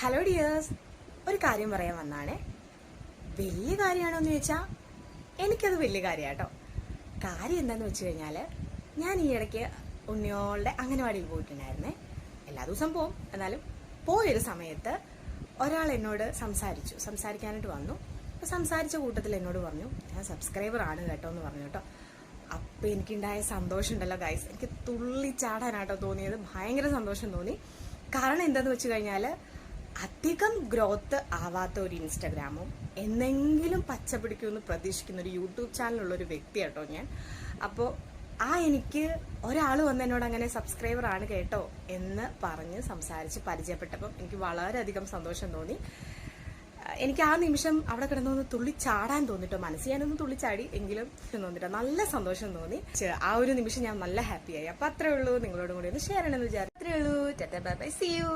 Hello dears ഒരു കാര്യം പറയാൻ വന്നാണ്. വലിയ കാര്യമാണോ എന്ന് ചോദിച്ചാൽ എനിക്കത് വലിയ കാര്യമാട്ടോ കാര്യം എന്താന്ന് വെച്ച് കഴിഞ്ഞാൽ ഞാൻ ഈ ഇടയ്ക്ക് ഉണ്ണിയോളുടെ അംഗനവാടിയിൽ പോയിട്ടുണ്ടായിരുന്നേ. എല്ലാ ദിവസവും പോവും. എന്നാലും പോയൊരു സമയത്ത് ഒരാൾ എന്നോട് സംസാരിച്ചു. സംസാരിക്കാനായിട്ട് വന്നു. അപ്പോൾ സംസാരിച്ച കൂട്ടത്തിൽ എന്നോട് പറഞ്ഞു ഞാൻ സബ്സ്ക്രൈബർ ആണ് കേട്ടോ എന്ന് പറഞ്ഞു കേട്ടോ. അപ്പം എനിക്കുണ്ടായ സന്തോഷം ഉണ്ടല്ലോ ഗൈസ് എനിക്ക് തുള്ളി ചാടാനാട്ടോ തോന്നിയത്. ഭയങ്കര സന്തോഷം തോന്നി. കാരണം എന്താണെന്ന് വെച്ച് കഴിഞ്ഞാൽ അധികം ഗ്രോത്ത് ആവാത്ത ഒരു ഇൻസ്റ്റഗ്രാമും എന്നെങ്കിലും പച്ച പിടിക്കുമെന്ന് പ്രതീക്ഷിക്കുന്ന ഒരു യൂട്യൂബ് ചാനലുള്ള ഒരു വ്യക്തിയാട്ടോ ഞാൻ. അപ്പോൾ ആ എനിക്ക് ഒരാൾ വന്ന് എന്നോട് അങ്ങനെ സബ്സ്ക്രൈബർ ആണ് കേട്ടോ എന്ന് പറഞ്ഞ് സംസാരിച്ച് പരിചയപ്പെട്ടപ്പം എനിക്ക് വളരെയധികം സന്തോഷം തോന്നി. എനിക്ക് ആ നിമിഷം അവിടെ കിടന്നൊന്ന് തുള്ളി ചാടാൻ തോന്നിട്ടോ. മനസ്സിൽ ഞാനൊന്ന് തുള്ളി ചാടി എങ്കിലും തോന്നിട്ടോ നല്ല സന്തോഷം തോന്നി. ആ ഒരു നിമിഷം ഞാൻ നല്ല ഹാപ്പിയായി അപ്പൊ അത്രേ ഉള്ളൂ. നിങ്ങളോടും കൂടി ഒന്ന് ഷെയർ ചെയ്യണമെന്ന് വിചാരിച്ചു അത്രേ ഉള്ളൂ. By C U